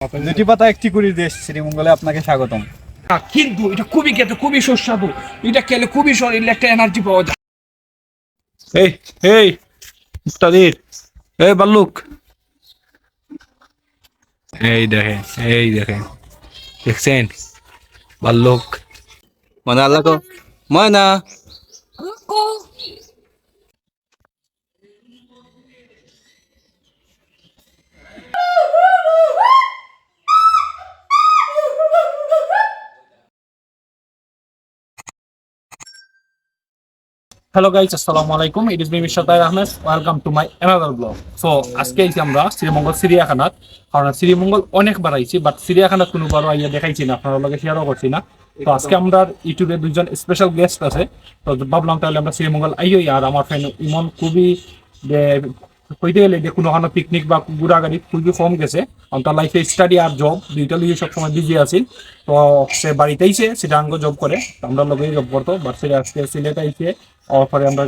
দুটি পাতা একটি দেশ শ্রীমঙ্গলে আপনাকে স্বাগতম। কিন্তু এটা খুবই খেতে খুবই সুস্বাদু। এটা খেলে খুবই শরীরে একটা এনার্জি পাওয়া যায়। এই এই মুক্তাদির এই বাল্লুক। এই দেখেন এই দেখেন। দেখছেন? বাল্লুক। Mana Allah ko? Hello guys আসসালামু আলাইকুম। It is me Tair Ahmed welcome to my another blog so আজকে আইছি আমরা শ্রীমঙ্গল চিড়িয়াখানাত কারণ শ্রীমঙ্গল অনেকবার আইছি বাট চিড়িয়াখানাত কোনোবারও আইয়া দেখাইছি না আপনার লগে শেয়ারও করছি না। তো আজকে আমরা ইউটিউবে দুজন স্পেশাল গেস্ট আছে। তো ভাবলাম তাহলে আমরা শ্রীমঙ্গল আইয়ই আর আমার ফ্রেন্ড ইমন খুবই কইতে গেলে যে কোনো কোনোখানো পিকনিক বা ঘোরাগাড়ি খুবই কম গেছে। কারণ তার লাইফে স্টাডি আর জব দুইটা লিয়ে সবসময় বিজি আছি। তো সে বাড়িতেই সে সিটাঙ্গ জব করে। আমরা লগেই জব করতো। বাট সে আজকে সিলেট আইছে। পরে আমরা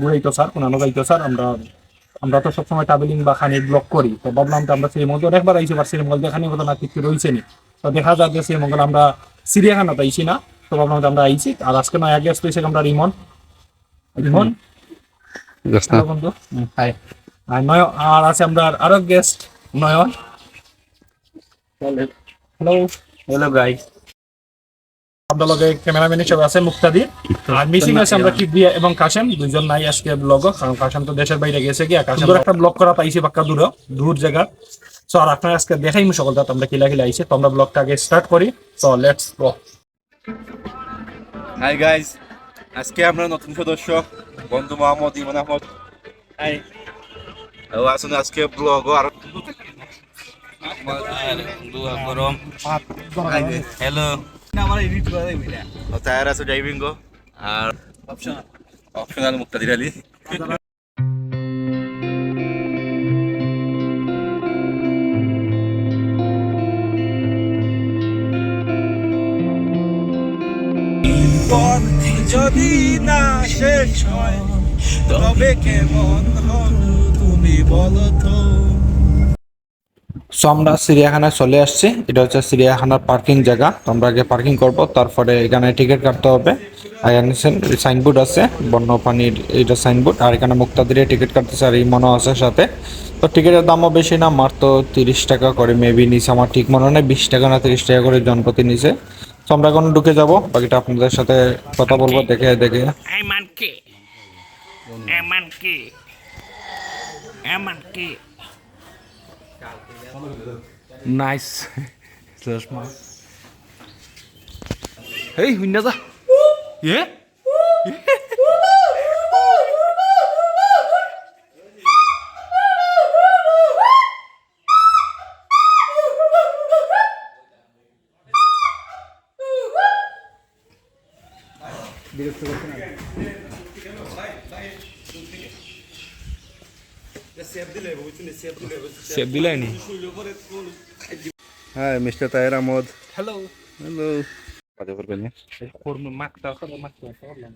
ঘুরাইতো স্যার কোনানো যাইতো স্যার আমরা আমরা তো সবসময় ট্রাভেলিং বা খানি ব্লগ করি। তো ভাবলাম তো আমরা শ্রীমঙ্গল অনেকবার আইছি বা শ্রীমঙ্গল দেখানি হতো না কিছু রয়েছে নি। তো দেখা যায় যে শ্রীমঙ্গল আমরা চিড়িয়াখানাতে আইছি না। তো ভাবলাম আমরা আইছি। আর আজকে নয়, আগে আসতে আমরা রিমন রিমন হ্যালো বন্ধু। হাই আর নয় আর আছে আমরা আরও guest Nayan. Hello Hello guys. আপনার লগে ক্যামেরাম্যান হিসেবে আছে মুক্তাদি। আর মিসিং আছে আমরা কিবরিয়া এবং কাশেম। দুইজন নাই আজকে ব্লগ কারণ কাশেম তো দেশের বাইরে গেছে কাশেম একটা ব্লগ করা পাইছি বাক্কা দূর দূর জায়গা। সো আর আপনার আজকে দেখাই মু সকল দাঁত আমরা কিলা কিলা আইছে। তো আমরা ব্লগটা আগে স্টার্ট করি। So let's go Hi guys. আজকে আমরা নতুন সদস্য বন্ধু মোহাম্মদ ইমান আহমদ। ও আসুন আজকে ব্লগ আর হ্যালো তায়ার আছে ড্রাইভিং গো আর অপশনাল অপশনাল মুক্তাদির আলী। যদি না শেষ হয়, তবে কেমন হলো তুমি বলো তো? সো আমরা চিড়িয়াখানায় চলে আসছি। এটা হচ্ছে চিড়িয়াখানার পার্কিং জায়গা। তো আমরা আগে পার্কিং করব, তারপরে এখানে টিকিট কাটতে হবে। এখানে সাইনবোর্ড আছে বন্যপ্রাণীর এটা সাইনবোর্ড আর এখানে মুক্তাদিরে টিকিট কাটতেছে আর ইমনও আছে সাথে। তো টিকিটের দামও বেশি না, মাত্র তিরিশ টাকা করে মেবি নিছে। আমার ঠিক মনে নেই বিশ টাকা না তিরিশ টাকা করে জনপ্রতি নিছে। তো আমরা এখন ঢুকে যাব। বাকিটা আপনাদের সাথে কথা বলব দেখে দেখে। এমন কে? এমন কে? এমন কে? নাইস চশমা এই শূন্য যা এ সেব দিলাই নি hi mister Tayar Ahmad hello hello কথা বলবেন কর্ম মাকতা করে মাকতা করলাম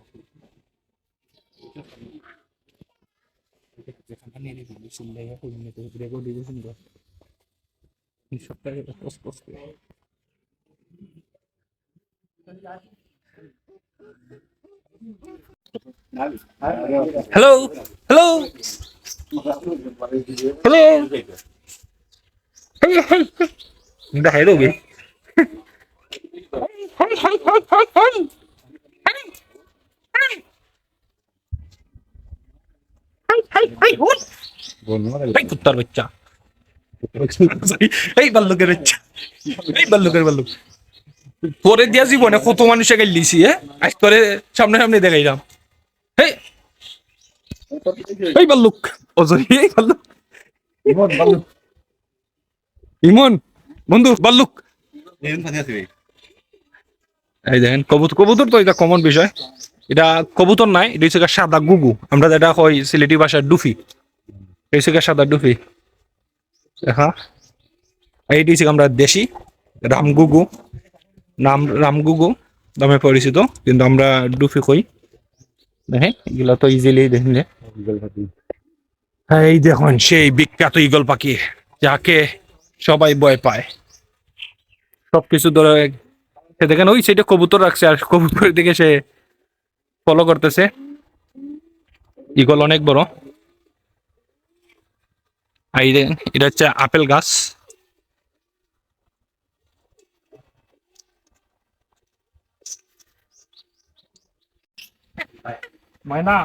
হ্যালো হ্যালো হ্যালো দেখাই দেবে এই কুত্তার বাচ্চা এই বাল্লুকের বাচ্চা এই বাল্লুকের বাল্লুক তোরে দিয়া জীবনে কত মানুষে গেল দিছি হ্যাঁ? আজ তোরে সামনে সামনে দেখাইলাম। এই এই বাল্লুক! অজরি এই বাল্লুক! ইমন বন্ধু বাল্লুক! এই দেখেন কবুতর কবুতর তো এটা কমন বিষয়। এটা কবুতর নাই এটা হচ্ছে সাদা গুগু। আমরা যেটা কই সিলেটি ভাষায় ডুফি। এটা হচ্ছে সাদা ডুফি। দেখা। এইটি হচ্ছে আমরা দেশি রামগুগু নাম রামগুগু নামে পরিচিত কিন্তু আমরা ডুফি কই। দেখেন এগুলা তো ইজিলি দেখলে এই দেখুন সেই বিখ্যাত ইগল পাখি যাকে সবাই ভয় পায়। সবকিছু ধরে সে দেখেন ওই সাইডে কবুতর রাখছে আর কবুতর দিকে সে ফলো করতেছে। ইগল অনেক বড়। আর দেখেন এটা হচ্ছে আপেল গাছ। ময়না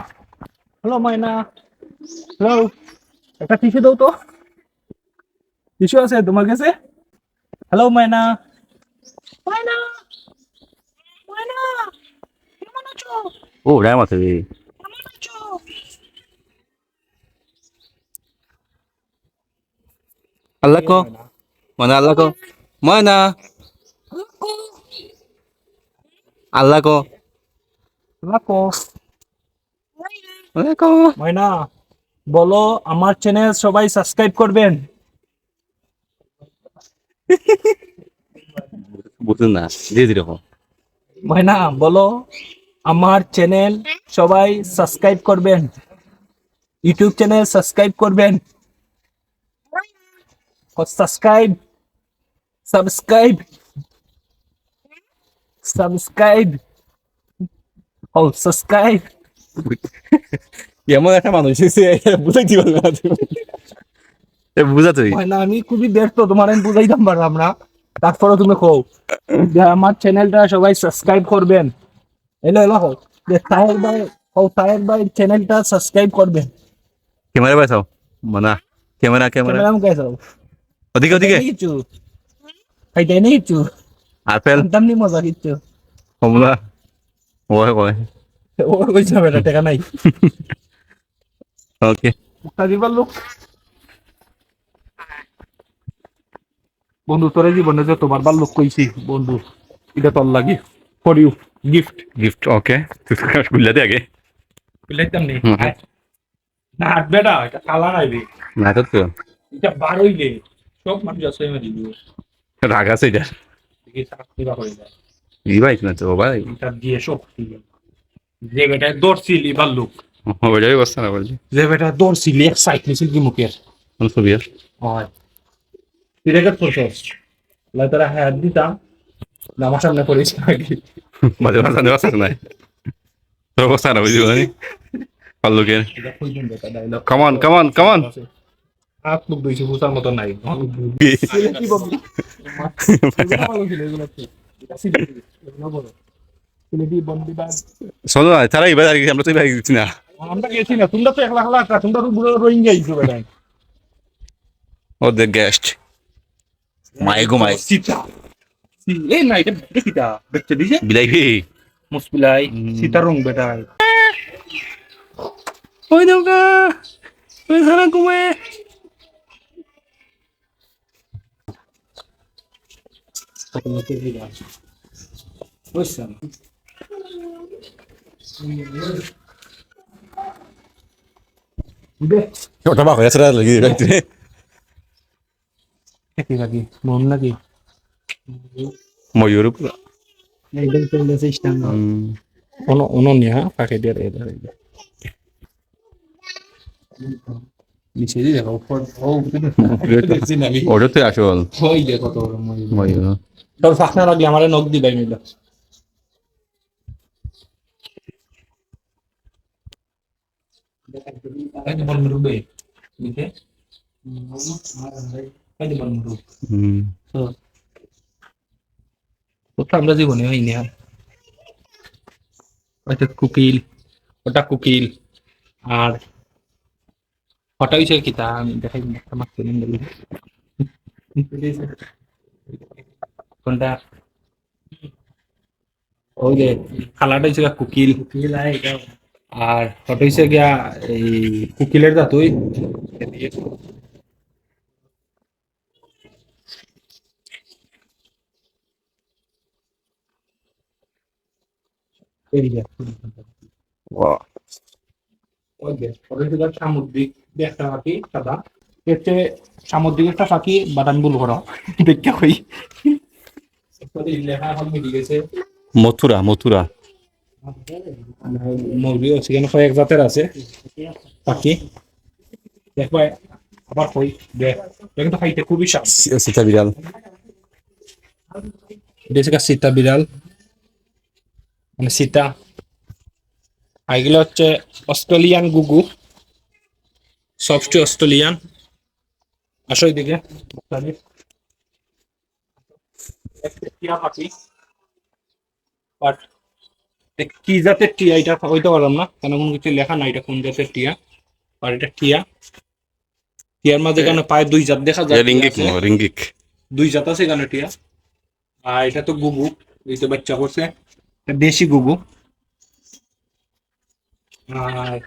হ্যালো ময়না হ্যালো। একটা টিস্যু দাও তো। টিস্যু আছে তোমার কাছে? হ্যালো ময়না ময়না ময়না কেমন আছো? ও রাম আছে। কেমন আছো? আল্লাহ কো। মানে আল্লাহ কো। ময়না আল্লাহ কো। রাখো আল্লাহ কো। ময়না বলো আমার চ্যানেল সবাই সাবস্ক্রাইব করবেন। বুঝুন না ধীরে ধীরে ময়না বলো আমার চ্যানেল সবাই সাবস্ক্রাইব করবেন। ইউটিউব চ্যানেল সাবস্ক্রাইব করবেন। সাবস্ক্রাইব সাবস্ক্রাইব সাবস্ক্রাইব ও সাবস্ক্রাইব এমন একটা মানুষ বুঝাইতে পারবে না তুমি। বুঝা তুই। ময়না আমি খুবই ব্যস্ত তোমার আমি বুঝাইতাম পারলাম না তারপরে তুমি কও। যে আমার চ্যানেলটা সবাই সাবস্ক্রাইব করবেন। এলো এলো হোক যে তাহের ভাই ও তাহের ভাই চ্যানেলটা সাবস্ক্রাইব করবেন। ক্যামেরা পাইছাও মানা ক্যামেরা ক্যামেরা। ক্যামেরা মুখে যাও ওদিকে ওদিকে। কিছু খাইতে নেই কিছু আপেল। জানতাম নি মজা কিচ্ছু। কমলা। ওই ওই। ও কইছে বেটা টাকা নাই। ওকে দিবার লোক। বন্ধু তোরে জীবনে যে তোমার বার লোক কইছি বন্ধু এটা তোর লাগি। For you gift gift okay তুই খুললা দে আগে। নেই হুম। না হাত বেটা এটা কালা নাইবে না তো তো এটা বার হইলে সব মানুষ আছে আমি দিব। রাগ আছে এটা। দেখি চাকরি বা হয়ে যায়। ই ভাই না তো ভাই। এটা দিয়ে শক্তি যে বেটা দৌড়ছিল এবার লোক। ওইটাই অবস্থা না বলছি। যে বেটা দৌড়ছিল এক সাইড নিছিল কি মুখের? ছবি আর হয়। সিলেক্ট করছস লাই তারা হাত দিতাম আমার সামনে পড়েছে নাকি মাঝে মাঝে নেওয়া আছে নাই? তোর অবস্থা না বুঝলি মানে পাল্লুকের কামান কামান কামান হাত মুখ দুইছে বুঝার মতো নাই। কি বলবি? সিলেটি বন্দিবাদ শোনো না তারা এবার আর আমরা তো এবার দিচ্ছি না। আমরা গেছি না তোমরা তো একলা একলা একটা তোমরা তো পুরো রোহিঙ্গা ইছো বেটা ও দ্য গেস্ট মাই গো মাই সীতা। এই না এটা দেখিতা দেখতে দিছে বিলাই ভি মুসপিলাই সীতা রং বেটা। ওই দৌকা ওই সারা ঘুমে বুঝছেন ওটা বাক হয়ে আসলে লাগি রাখতে কি লাগি মন নাকি? ময়ূর। পুরো এইটা তো লেছে ইস্টান অন অনন্যা হ্যাঁ পাকে দিয়ে এটা নিচে দিয়ে দেখো উপর ও দেখছি না আমি। ওটা তো আসল ওই দেখো তো ময়ূর। ময়ূর। তোর ফাঁকনা লাগলে আমারে নখ দিবাই মিলা Ya? Ay, di man merubah. হুম So, ওটা আমরা জীবনে হয়নি আর ওটা কুকিল ওটা কুকিল আর ওটা হইছে কি তা আমি দেখাই একটা মাছ কোনটা ওই যে কালারটা হইছে গিয়া কুকিল কুকিল আর ওটা হইছে গিয়া এই কুকিলের দাঁতুই। এই যে। Wow. ওই যে ওটা হচ্ছে গিয়া সামুদ্রিক একটা পাখি সাদা। হচ্ছে সামুদ্রিক একটা পাখি বাদাম বুল করা দেখা মিলি গেছে মথুরা। কয়েক জাতের আছে। পাখি দেখো আবার কই? দেখ দেখেন তো খাইতে খুবই স্বাদ। সীতা বিড়াল। দেশে কা সীতা বিড়াল? মানে সীতা। আর এগুলো হচ্ছে অস্ট্রেলিয়ান গুগু। সফট অস্ট্রেলিয়ান। আসো এদিকে। পাখি। বাট কি জাতের টিয়া? এটা হইতে পারলাম না। কেন কোনো কিছু লেখা নাই এটা কোন জাতের টিয়া? আর এটা টিয়া? টিয়ার মাঝে এখানে পায়ে দুই জাত দেখা যায়? রিঙ্গিক রিঙ্গিক। দুই জাত আছে এখানে টিয়া। আর এটা তো গুগু এই তো বাচ্চা করছে। এটা দেশি গুগু আর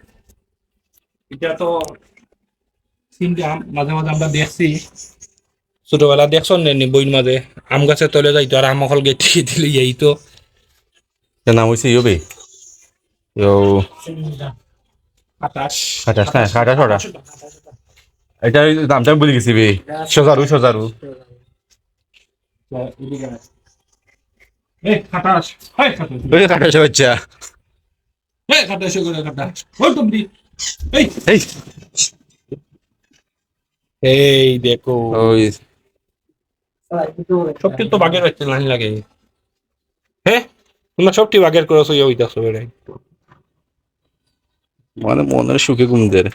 এটা তো মাঝে মাঝে আমরা দেখছি। ছোটবেলা দেখছ নি বইর মাঝে? আম গাছে তলে যাইতো আর আম অকল গেট দিলে এই তো নাম হয়েছে ইয়বে ইয়ো এটা আমি গেছি বে। সজারু সজারু। বাচ্চা এই দেখো। বাগের হচ্ছে লাইন লাগে। হ্যাঁ তোমরা সবটি বাগের করেছ ইয়ে হইতাছো বেড়ে মানে মনের সুখে ঘুমদের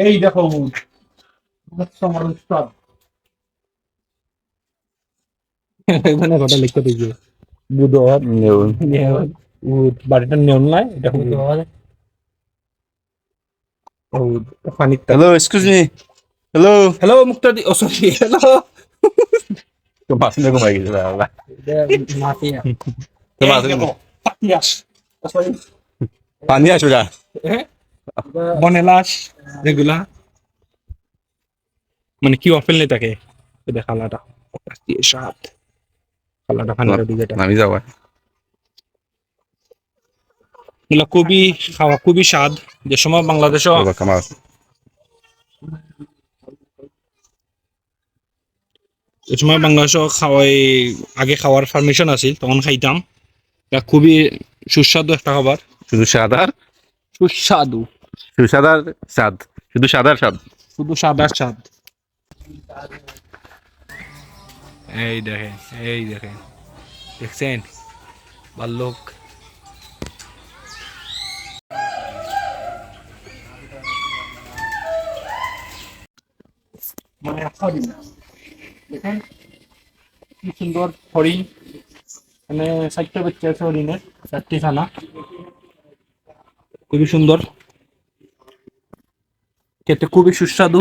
এই দেখো এখানে কথা লিখতে দিয়েছে বুধবার নাই এটা বুধবার। পানি hello excuse me hello hello Muktadir ও সরি হ্যালো তো মাসনে ঘুমাই গেছে বাবা। তো মাসনে পাতিয়াস পানি আসবে না বনেলাস যেগুলা। মানে কি অফেল নেই থাকে এটা খালাটা। সাত খালাটা নামি যাওয়া এগুলা খুবই খাওয়া খুবই স্বাদ। যে সময় বাংলাদেশও যে সময় বাংলাদেশও খাওয়াই আগে খাওয়ার পারমিশন আছিল তখন খাইতাম। এটা খুবই সুস্বাদু একটা খাবার। শুধু সাদার সুস্বাদু। শুধু সাদার স্বাদ? শুধু সাদার স্বাদ? শুধু সাদার স্বাদ। এই দেখেন এই দেখেন। দেখছেন? ভাল্লুক মানে দেখেন কি সুন্দর হরিণ মানে চারটা বাচ্চা আছে হরিণের চারটি খানা খুবই সুন্দর। খেতে খুবই সুস্বাদু।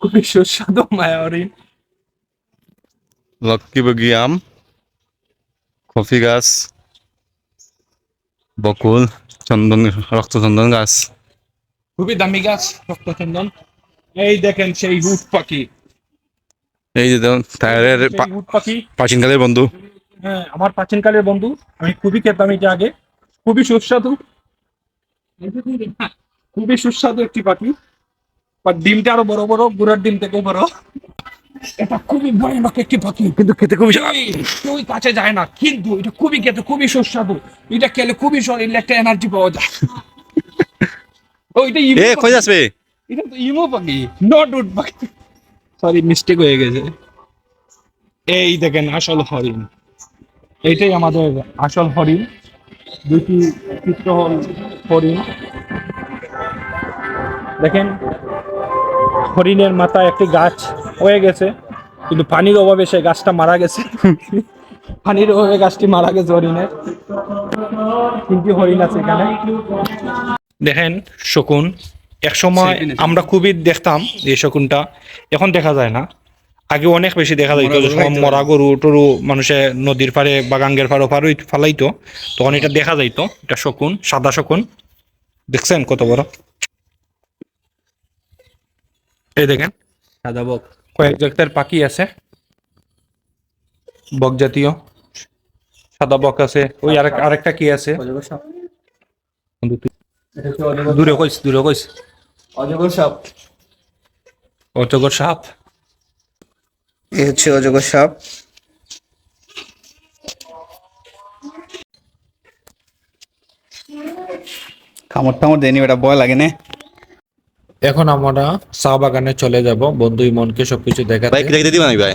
খুবই সুস্বাদু মায়া হরিণ। লক্ষ্মী বগি আম কফি গাছ বকুল চন্দন রক্তচন্দন গাছ। খুবই দামি গাছ রক্তচন্দন। এই দেখেন সেই উট পাখি। এই যে দেখুন টায়ারের পাখি। প্রাচীনকালের বন্ধু। হ্যাঁ আমার প্রাচীনকালের বন্ধু। আমি খুবই খেতাম এটা আগে। খুবই সুস্বাদু। খুবই সুস্বাদু একটি পাখি। আর ডিমটা আরও বড় বড় বুড়ার ডিম থেকেও বড়। এটা খুবই ভয়ানক একটি পাখি। কিন্তু খেতে খুবই কেউ কাছে যায় না। কিন্তু এটা খুবই খেতে খুবই সুস্বাদু। এটা খেলে খুবই শরীরে একটা এনার্জি পাওয়া যায়। ও এটা ইমো। কই আসবে এটা তো ইমো পাখি নট উড পাখি। সরি মিস্টেক হয়ে গেছে। এই দেখেন, আসল হরিণ। এইটাই আমাদের আসল হরিণ। দুটি চিত্র হল হরিণ। দেখেন, হরিণের মাথায় একটি গাছ হয়ে গেছে, কিন্তু পানির অভাবে সেই গাছটা মারা গেছে। পানির অভাবে গাছটি মারা গেছে হরিণের। তিনটি হরিণ আছে এখানে। দেখেন, শকুন। এক সময় আমরা খুবই দেখতাম এই শকুনটা। এখন দেখা যায় না। আগে অনেক বেশি দেখা যাইতো মরা গরু টরু মানুষে নদীর পাড়ে বা গাঙ্গের পাড়ে পাড়ে ফালাইতো। তখন এটা দেখা যাইতো এটা শকুন সাদা শকুন। দেখছেন কত বড়? এই দেখেন। সাদা বক। কয়েক জাতের পাখি আছে। বক জাতীয়। সাদা বক আছে। ওই আরেক আরেকটা কি আছে? দূরে কইস দূরে কইস। অজগর সাপ। অজগর সাপ? এ হচ্ছে অজগর সাপ। কামড় টামড় দেয়নি ওটা ভয় লাগে না। এখন আমরা চা বাগানে চলে যাব। বন্ধু ইমনকে সবকিছু দেখাতে। ভাই কিটা দিবা নাকি ভাই?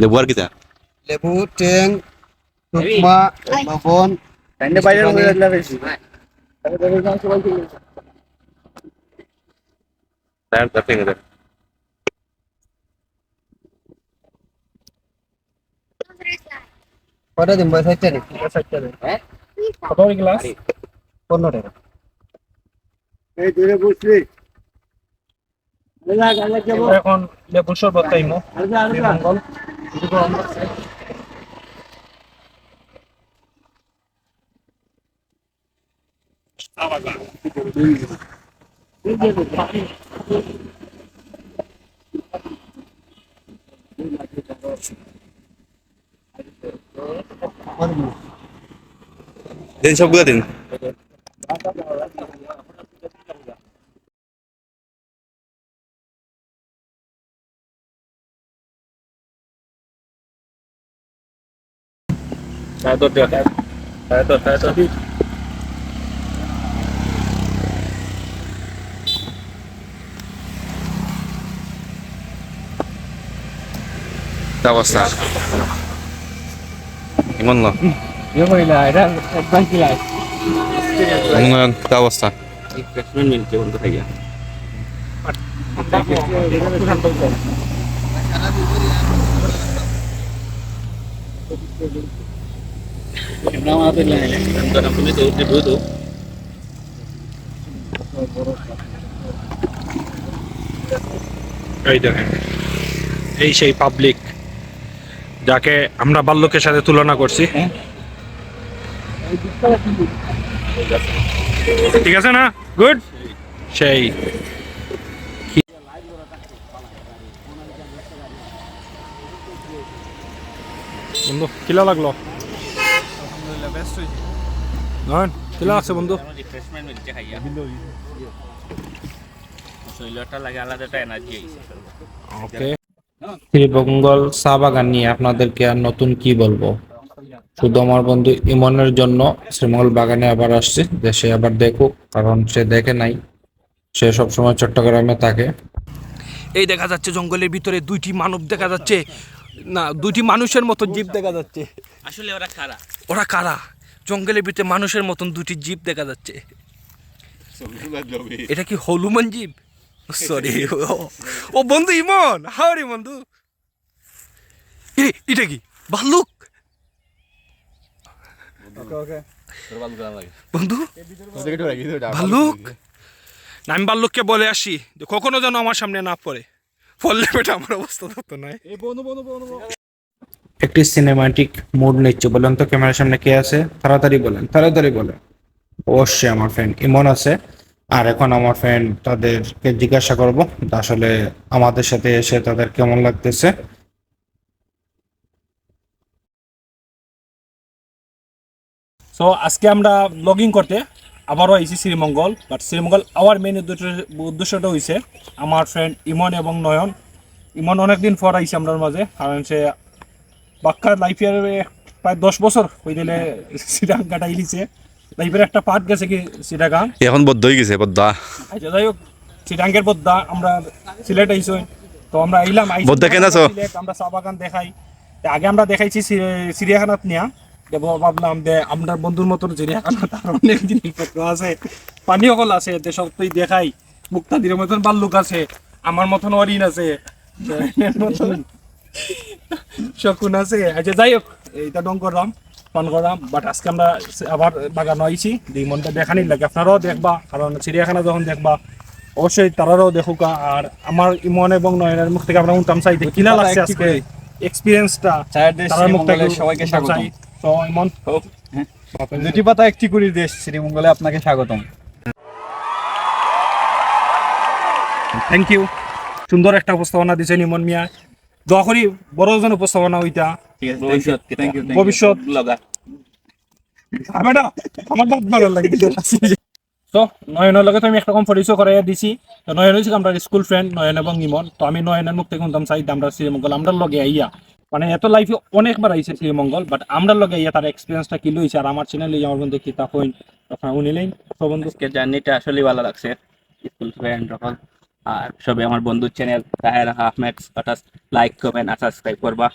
লেবু আর কিটা? লেবু টেং টুকমা লবণ বাইরে তার ফেঙ্গে দে কটা দিন বয়স হচ্ছে কত করে গ্লাস পনেরো টাকা। এই দূরে বসলি। এখন লেবুর শরবত খাইমো শ্রীমঙ্গল দিন সবগুলো দিন কি অবস্থা ইমন না ইয়ে কইলা এটা একদম কি লাই উন্নয়ন কি অবস্থা রিফ্রেশমেন্ট মিলছে বন্ধু খাইয়া এই দেখেন এই সেই পাবলিক যাকে আমরা বাল্যকের সাথে তুলনা করছি। ঠিক আছে না? গুড সেই। বন্ধু কিলা লাগল? নয়ন কিলা লাগছে বন্ধু? রিফ্রেশমেন্ট মিলছে খাইয়া শরীরটা লাগে আলাদা একটা এনার্জি ওকে শ্রীমঙ্গল চা বাগান নিয়ে আপনাদেরকে আর নতুন কি বলব? শুধু আমার বন্ধু ইমনের জন্য শ্রীমঙ্গল বাগানে আবার আসছে যে সে আবার দেখুক কারণ সে দেখে নাই। সে সবসময় চট্টগ্রামে থাকে। এই দেখা যাচ্ছে জঙ্গলের ভিতরে দুইটি মানব দেখা যাচ্ছে। না দুইটি মানুষের মতো জীব দেখা যাচ্ছে। আসলে ওরা খারাপ ওরা কারা? জঙ্গলের ভিতরে মানুষের মতন দুটি জীব দেখা যাচ্ছে। এটা কি হলুমান জীব? সরি ও বন্ধু ইমন হাওরে বন্ধু এটা কি ভাল্লুক বন্ধু ভাল্লুক না, আমি ভাল্লুককে বলে আসি যে কখনো যেন আমার সামনে না পড়ে পড়লে বেটা আমার অবস্থা তো নয় একটি সিনেমাটিক মুড নিচ্ছে বলেন তো ক্যামেরার সামনে কে আছে? তাড়াতাড়ি বলেন তাড়াতাড়ি বলেন। অবশ্যই আমার ফ্রেন্ড ইমন আছে। আর এখন আমার ফ্রেন্ড তাদেরকে জিজ্ঞাসা করব আসলে আমাদের সাথে এসে তাদের কেমন লাগতেছে? সো আজকে আমরা ব্লগিং করতে আবারও আইছি Sreemangal but Sreemangal our main উদ্দেশ্যটা হয়েছে আমার ফ্রেন্ড ইমন এবং নয়ন। ইমন অনেকদিন পর আইছে আমরা মাঝে, কারণ সে বাক্কার লাইফের প্রায় দশ বছর হয়ে দিলে সিটাং কাটাইলিছে লাইফের একটা পার্ট গেছে কি সিটাগাং? এখন বদ্ধ হয়ে গেছে বদ্ধা। আচ্ছা যাই হোক বদ্দা আমরা সিলেট আইসই। তো আমরা আইলাম বদ্দা কেন আছো? আমরা চা বাগান দেখাই। আগে আমরা দেখাইছি চিড়িয়াখানাত নিয়া। ভাবলাম যে আমরা বন্ধুর মতন চিড়িয়াখানা তার অনেক জিনিসপত্র আছে। পানি অকল আছে যে সবটাই দেখাই। মুক্তাদির মতন বাল্লুক আছে আমার মতন অরিন আছে শকুন আছে। আচ্ছা যাই হোক এইটা ডং করলাম। ফোন করলাম বাট আজকে আমরা আবার বাগান আইছি। দুই মনটা দেখানি লাগে আপনারাও দেখবা কারণ চিড়িয়াখানা যখন দেখবা অবশ্যই তারাও দেখুক আর আমার ইমন এবং নয়নের মুখ থেকে আমরা উনতাম চাই কিলা লাগছে আজকে। এক্সপিরিয়েন্সটা তারার মুখ থেকে সবাইকে শুনতাম চাই। তো ইমন দুটি পাতা একটি কুড়ির দেশ শ্রীমঙ্গলে আপনাকে স্বাগতম। থ্যাংক ইউ সুন্দর একটা উপস্থাপনা দিয়েছেন ইমন মিয়া। দোয়া করি বড় জন উপস্থাপনা ওইটা ভবিষ্যৎ। থ্যাংক ইউ ভবিষ্যৎ। লগা আমার না ভালো লাগে তো নয়নের লগে তো আমি একরকম পরিচয় করাই দিছি। তো নয়ন হচ্ছে আমরা স্কুল ফ্রেন্ড নয়ন এবং ইমন। তো আমি নয়নের মুখ থেকে শুনতাম চাই আমরা শ্রীমঙ্গল আমরা লগে আইয়া। মানে এত লাইফে অনেকবার আইছে শ্রীমঙ্গল বাট আমরা লগে আইয়া তার এক্সপিরিয়েন্সটা কি লইছে? আর আমার চ্যানেলে আমার বন্ধু কি তা কইন আপনারা উনিলেন তো বন্ধু আজকে জার্নিটা আসলে ভালো লাগছে স্কুল ফ্রেন্ড সকল আর সবে আমার বন্ধুর চ্যানেল তাহের আহমেদ, হঠাৎ লাইক কমেন্ট আর সাবস্ক্রাইব করবা।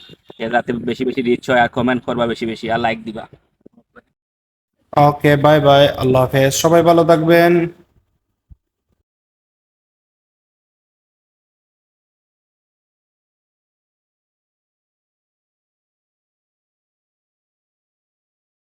এর রাতে বেশি বেশি রিচ হয় আর কমেন্ট করবা বেশি বেশি আর লাইক দিবা। ওকে বাই বাই আল্লাহ হাফেজ। সবাই ভালো থাকবেন।